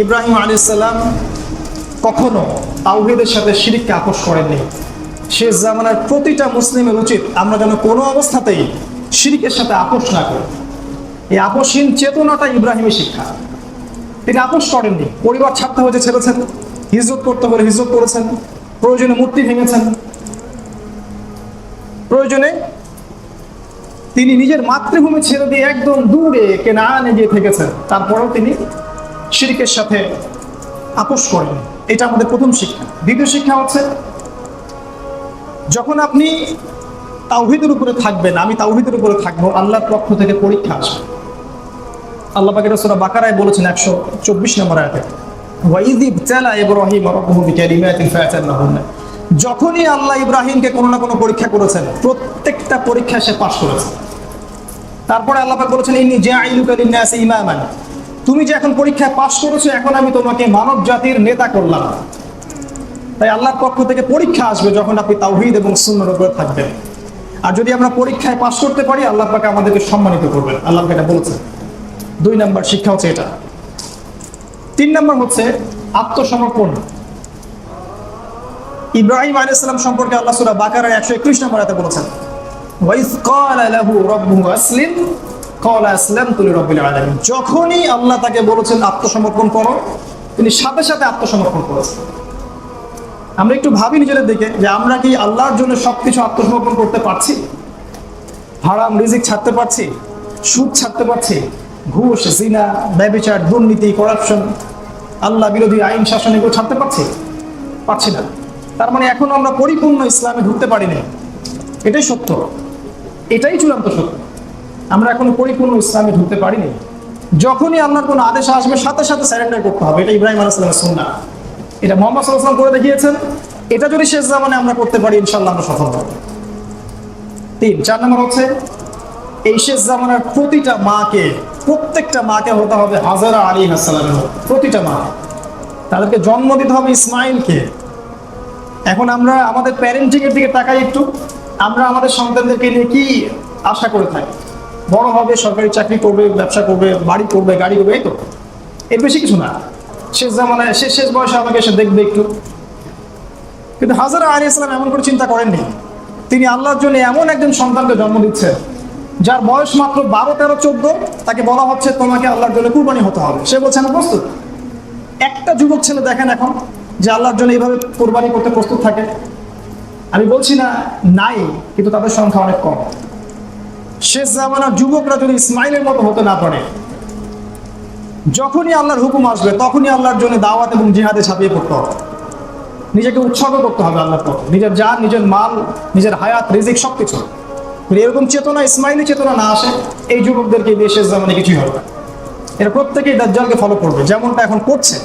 ইব্রাহিম আলাইসাল্লাম কখনো তাওহিদের সাথে শিরিককে আপোষ করেননি। শেষ জামানার প্রতিটা মুসলিমের উচিত আমরা যেন কোনো অবস্থাতেই শিরিকের সাথে আপোষ না করি। এই আপোষহীন চেতনাটা ইব্রাহিমের শিক্ষা। তিনি আপোষ করেননি। পরিবার ছাড়তে হয়েছে, ছেড়েছেন। হিজরত করতে হলে হিজরত করেছেন। প্রয়োজনে মূর্তি ভেঙেছেন। প্রয়োজনে তিনি নিজের মাতৃভূমি ছেড়ে দিয়ে একদম দূরে, কেনানে গিয়ে থেকেছেন। তারপরেও তিনি শিরিকের সাথে আপোষ করেন এটা আমাদের প্রথম শিক্ষা। দ্বিতীয় শিক্ষা হচ্ছে, যখন আপনি তাওহিদের উপরে থাকবেন, আমি তাওহিদের উপরে থাকব, আল্লাহর পক্ষ থেকে পরীক্ষা আসবে। আল্লাহ পাকের সুরা বাকারায় বলেছেন একশো চব্বিশ নম্বর আয়াতে যখনই আল্লাহ ইব্রাহিমকে কোনো না কোনো পরীক্ষা করেছেন, প্রত্যেকটা পরীক্ষায় সে পাশ করেছে। তারপরে আল্লাহ বলেছেন, ইন্নী জাইলুকা লিন-নাসি ইমামান। তুমি যে এখন পরীক্ষায় পাশ করেছ, এখন আমি তোমাকে মানব জাতির নেতা করলাম। তাই আল্লাহর পক্ষ থেকে পরীক্ষা আসবে যখন আপনি তাওহীদ এবং সুন্নাহর উপরে থাকবেন। আর যদি আমরা পরীক্ষায় পাশ করতে পারি, আল্লাহ পাক আমাদেরকে সম্মানিত করবেন। আল্লাহ এটা বলেছেন। দুই নম্বর শিক্ষা হচ্ছে এটা। তিন নম্বর হচ্ছে আত্মসমর্পণ। ইব্রাহিম আলাইসালাম সম্পর্কে আল্লাহ সুরা বাকারার একশো একুশ নম্বর এতে বলেছেন, ওয়াইজ ক্বালা লাহু রাব্বুহু আসলিম ক্বালা আসলামতু লিরাব্বিল আলামিন। যখনই আল্লাহ তাকে বলেছেন আত্মসমর্পণ করো, তিনি সাথে সাথে আত্মসমর্পণ করেছেন। আমরা একটু ভাবি নিজেদের দিকে যে আমরা কি আল্লাহর জন্য সবকিছু আত্মসমর্পণ করতে পারছি? হারাম, রিজিক ছাড়তে পারছি? সুদ ছাড়তে পারছি? ঘুষ, জিনা, ব্যবচার, দুর্নীতি করাপশন আল্লাহ বিরোধী আইন, শাসন, এগুলো ছাড়তে পারছি? পারছি না। তার মানে এখনও আমরা পরিপূর্ণ ইসলামে ঢুকতে পারিনি। এটাই সত্য। এটাই চূড়ান্ত সত্য। আমরা এখনও পরিপূর্ণ ইসলামে ঢুকতে পারিনি। যখনই আল্লাহর কোনো আদেশ আসবে, সাথে সাথে স্যারেন্ডার করতে হবে। এটা ইব্রাহিম আলাইসালামের সুন্না এটা মোহাম্মদ করে দেখিয়েছেন। এটা যদি শেষ জামানে আমরা করতে পারি ইনশাল্লাহ আমরা সফল হব। তিন, চার নম্বর হচ্ছে, এই শেষ জামানার প্রতিটা মাকে, প্রত্যেকটা মাকে হতে হবে হাজারা আলী হাসালামের প্রতিটা মা। তাদেরকে জন্ম দিতে হবে ইসমাইলকে এখন আমরা আমাদের প্যারেন্টিং এর দিকে তাকাই একটু। আমরা আমাদের সন্তানদেরকে নিয়ে কি আশা করে থাকি? বড় হবে, সরকারি চাকরি করবে, ব্যবসা করবে, বাড়ি করবে, গাড়ি করবে, এই তো। এর বেশি কিছু না। শেষ জামানায়, শেষ শেষ বয়সে আমাকে এসে দেখবে একটু। কিন্তু হাজারা আলী ইসলাম এমন করে চিন্তা করেননি। তিনি আল্লাহর জন্য এমন একজন সন্তানকে জন্ম দিচ্ছেন যার বয়স মাত্র বারো, তেরো, চোদ্দ। তাকে বলা হচ্ছে, তোমাকে আল্লাহর জন্য কুরবানি হতে হবে। সে বলছে না প্রস্তুত। একটা যুবক ছেলে দেখেন এখন, যে আল্লাহর জন্য এইভাবে কোরবানি করতে প্রস্তুত থাকে। আমি বলছি না, নাই, কিন্তু তাদের সংখ্যা অনেক কম। শেষ জামানার যুবকরা যদি ইসমাইলের মতো হতে না পারে, যখনই আল্লাহর হুকুম আসবে, তখনই আল্লাহর জন্য দাওয়াত এবং জিহাদে ছাপিয়ে পড়তে হবে। নিজেকে উৎসর্গ করতে হবে আল্লাহর পথে। নিজের জান, নিজের মাল, নিজের হায়াত, রিজিক সব কিছু এরকম চেতনা, ইসমাইলি চেতনা না আসে, এই যুবকদেরকে দিয়ে শেষ জামানে কিছুই হবে এরা প্রত্যেকেই দাজ্জালকে ফলো করবে, যেমনটা এখন করছে।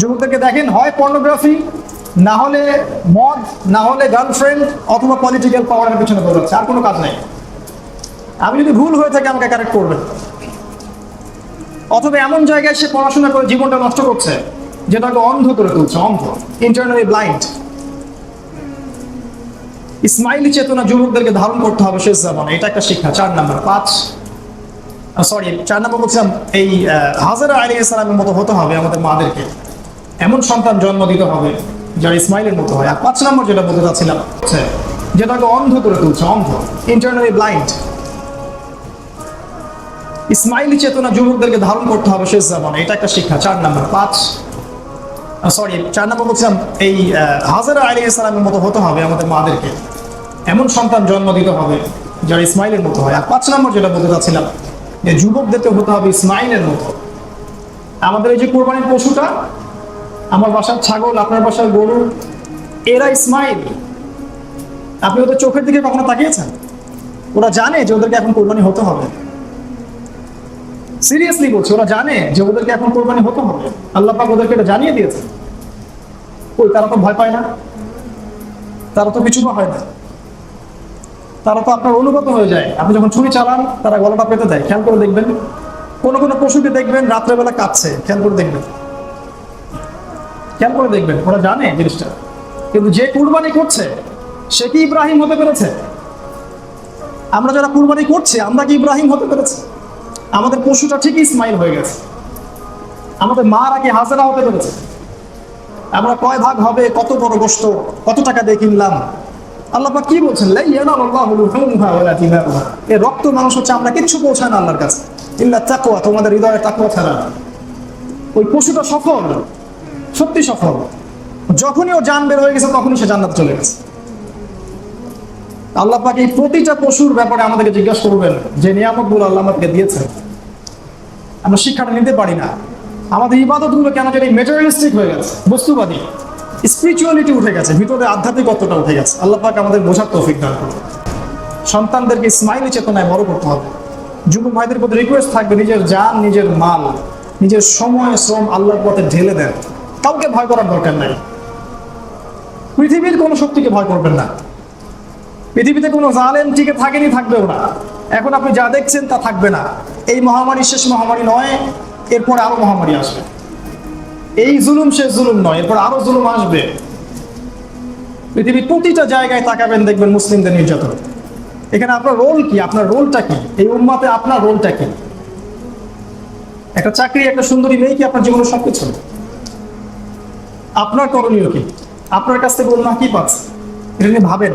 যুবকদেরকে দেখেন, হয় পর্নোগ্রাফি না হলে মদ, না হলে গার্লফ্রেন্ড অথবা পলিটিক্যাল পাওয়ারের পিছনে দৌড়াচ্ছে। আর কোনো কাজ নেই। আমি যদি ভুল হয়ে থাকে আমাকে কারেক্ট করবেন। অথবা এমন জায়গায় সে পড়াশোনা করে জীবনটা নষ্ট করছে, যেটাকে অন্ধ করে তুলছে, অন্ধ ইন্টারনালি ব্লাইন্ড ইসমাইলি চেতনা যুবকদেরকে ধারণ করতে হবে শেষ জামানে এটা একটা শিক্ষা, চার নাম্বার, পাঁচ। সরি চার নম্বর বলছিলাম, এই হাজারা আলী ইসলামের মতো হতে হবে আমাদের মাদেরকে। এমন সন্তান জন্ম দিতে হবে যারা ইসমাইলের মতো হয়। আর পাঁচ নম্বর যেটা বলতে চাচ্ছিলাম যেটাকে অন্ধ করে তুলছে, অন্ধ ইন্টারনালি ব্লাইন্ড ইসমাইলি চেতনা যুবকদেরকে ধারণ করতে হবে শেষ জামানে এটা একটা শিক্ষা। চার নাম্বার, পাঁচ সরি চার নাম্বার বলছিলাম এই হাজারা আলী ইসলামের মতো হতে হবে আমাদের মাদেরকে। এমন সন্তান জন্ম দিতে হবে যারা ইসমাইলের মতো হয়। আর পাঁচ নম্বর যেটা বলতে চাচ্ছিলাম, যে যুবকদেরকে হতে হবে ইসমাইলের মতো। আমাদের এই যে কোরবানির পশুটা, আমার বাসার ছাগল, আপনার বাসার গরু, এরা ইসমাইল। আপনি ওদের চোখের দিকে কখনো তাকিয়েছেন? ওরা জানে যে ওদেরকে এখন কোরবানি হতে হবে। সিরিয়াসলি বলছি, ওরা জানে যে ওদেরকে এখন কোরবানি হতে হবে। আল্লাহ পাক ওদেরকে এটা জানিয়ে দিয়েছে। ওই তারা তো ভয় পায় না? তারা তো কিছু হয় না। তারা তো আপনার অনুগত হয়ে যায়। আপনি যখন ছুরি চালান, তারা গলাটা পেতে দেয়। খেয়াল করে দেখবেন। কোন কোন পশুকে দেখবেন, রাত্রেবেলা কাঁদছে। খেয়াল করে দেখবেন। খেয়াল করে দেখবেন, ওরা জানে জিনিসটা। কিন্তু যে কুরবানি করছে, সে কি ইব্রাহিম হতে পেরেছে? আমরা যারা কুরবানি করছে, আমরা কি ইব্রাহিম হতে পেরেছি? আমাদের পশুটা ঠিকই ইসমাইল হয়ে গেছে। আমাদের মারা কি হাজারা হতে পেরেছে। আমরা কয় ভাগ হবে, কত বড় গোষ্ঠ কত টাকা দিয়ে কিনলাম? আল্লাহ কি বলছেন? রক্ত মানুষ হচ্ছে আমরা কিচ্ছু পৌঁছায় না আল্লাহর কাছে। ইল্লা তাকওয়া, তোমাদের হৃদয়ে তাকওয়া ছাড়া। ওই পশুটা সফল, সত্যি সফল। যখনই ও জান বের হয়ে গেছে, তখনই সে জান্নাত চলে গেছে। আল্লাহ পাক এই প্রতিটা পশুর ব্যাপারে আমাদেরকে জিজ্ঞাসা করবেন যে নিয়ামতগুলো আল্লাহ আমাদেরকে দিয়েছেন। আমরা শিক্ষাটা নিতে পারি না। আমাদের ইবাদতগুলো কেন যেন মেটেরিয়ালিস্টিক হয়ে গেছে। বস্তুবাদী। স্পিরিচুয়ালিটি উঠে গেছে। ভিতরে আধ্যাত্মিকত্বটা উঠে গেছে। আল্লাহ পাক আমাদের বোঝার তৌফিক দান করবে সন্তানদেরকে স্মাইলি চেতনায় বড় করতে হবে। যুবক ভাইদের প্রতি রিকোয়েস্ট থাকবে, নিজের যান নিজের মাল, নিজের সময়, শ্রম আল্লাহর পথে ঢেলে দেন। কাউকে ভয় করার দরকার নাই। পৃথিবীর কোনো শক্তিকে ভয় করবেন না। পৃথিবীতে কোনো জালেম টিকে থাকেনি, থাকবেও না। এখন আপনি যা দেখছেন তা থাকবে না। এই মহামারী শেষ মহামারী নয়, এরপর আরও মহামারী আসবে। এই জুলুম শেষ জুলুম নয়, এরপর আরও জুলুম আসবে। পৃথিবীর প্রতিটা জায়গায় তাকাবেন, দেখবেন মুসলিমদের নির্যাতন। এখানে আপনার রোল কি? আপনার রোলটা কি? এই উম্মাতে আপনার রোলটা কি? একটা চাকরি, একটা সুন্দরী মেয়ে কি আপনার জীবনের সবকিছু? আপনার করণীয় কি? আপনার কাছ থেকে উম্মা কি পাচ্ছে? এটা নিয়ে ভাবেন।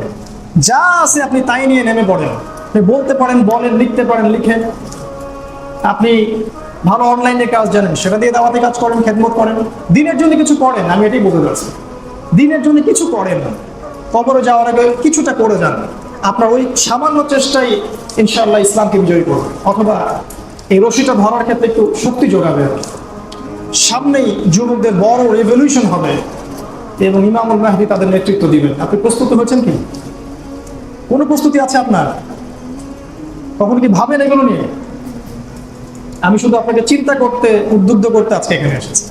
যা আছে আপনি তাই নিয়ে নেমে পড়েন। আপনি বলতে পারেন, বলেন, লিখতে পারেন লিখেন আপনি ভালো অনলাইনে কাজ জানেন, সেটা দিয়ে দাওয়াতে কাজ করেন, খেদমত করেন। দিনের জন্য কিছু করেন, আমি এটাই বলতে চাচ্ছি। দিনের জন্য কিছু করেন কবরে যাওয়ার আগে কিছুটা করে যান। আপনার ওই সামান্য চেষ্টাই ইনশাল্লাহ ইসলামকে বিজয়ী করবে। অথবা এই রশিটা ধরার ক্ষেত্রে একটু শক্তি যোগাবে। সামনেই যুবকদের বড় রেভলিউশন হবে। এবং ইমামুল মাহদি তাদের নেতৃত্ব দিবেন। আপনি প্রস্তুত হয়েছেন কি? কোনো প্রস্তুতি আছে আপনার? কখন কি ভাবেন এগুলো নিয়ে? আমি শুধু আপনাকে চিন্তা করতে, উদ্বুদ্ধ করতে আজকে এখানে এসেছি।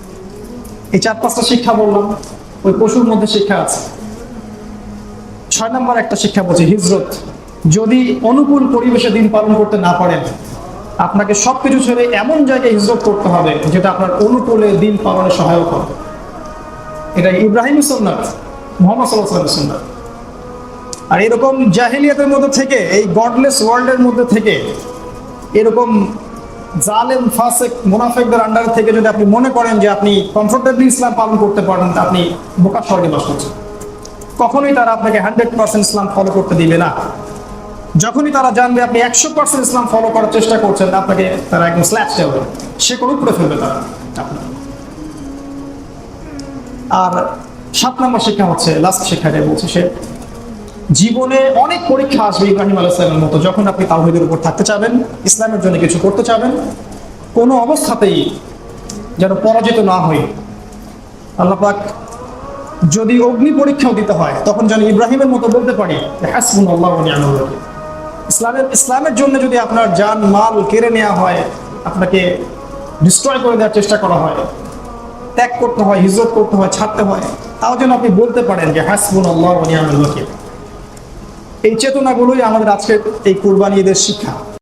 এই চার পাঁচটা শিক্ষা বললাম, ওই পশুর মধ্যে শিক্ষা আছে। ছয় নম্বর একটা শিক্ষা বলছি, হিজরত, যদি অনুকূল পরিবেশে দিন পালন করতে না পারেন, আপনাকে সবকিছু ছেড়ে এমন জায়গায় হিজরত করতে হবে যেটা আপনার অনুকূলে দিন পালনে সহায়ক হবে। এটা ইব্রাহিম সুন্নাত, মোহাম্মদ সাল্লাহ সুন্নাত। আর এরকম জাহিলিয়াতের মধ্যে থেকে, এই গডলেস ওয়ার্ল্ডের মধ্যে থেকে, এরকম জালেম, ফাসেক, মুনাফেকদের আন্ডার থেকে যদি আপনি মনে করেন যে আপনি কমফোর্টেবলি ইসলাম পালন করতে পারেন, তা আপনি বোকা স্বর্গে বাস করছেন। কখনোই তারা আপনাকে হান্ড্রেড পার্সেন্ট ইসলাম ফলো করতে দিবে না। যখনই তারা জানবে আপনি একশো পার্সেন্ট ইসলাম ফলো করার চেষ্টা করছেন আপনাকে তারা একদম স্ল্যাশ দেবে। সে কোনো উপরে ফেলবে তারা আর সাত নম্বর শিক্ষা হচ্ছে লাস্ট শিক্ষাটা বলছে সে। জীবনে অনেক পরীক্ষা আসবে ইব্রাহিম আলাইসালামের মতো, যখন আপনি তাওহিদের উপর থাকতে চাবেন, ইসলামের জন্য কিছু করতে চাবেন, কোনো অবস্থাতেই যেন পরাজিত না হই আল্লাহ পাক যদি অগ্নি পরীক্ষাও দিতে হয়, তখন যেন ইব্রাহিমের মতো বলতে পারি আল্লাহ ইসলামের ইসলামের জন্য যদি আপনার যান মাল কেড়ে নেওয়া হয়, আপনাকে ডিস্ট্রয় করে দেওয়ার চেষ্টা করা হয়, ত্যাগ করতে হয়, হিজরত করতে হয়, ছাড়তে হয়, তাও যেন আপনি বলতে পারেন যে হাসবুন আল্লাহ ওয়াকিল। এই চেতনাগুলোই আমাদের আজকের এই কুরবানি ঈদের শিক্ষা।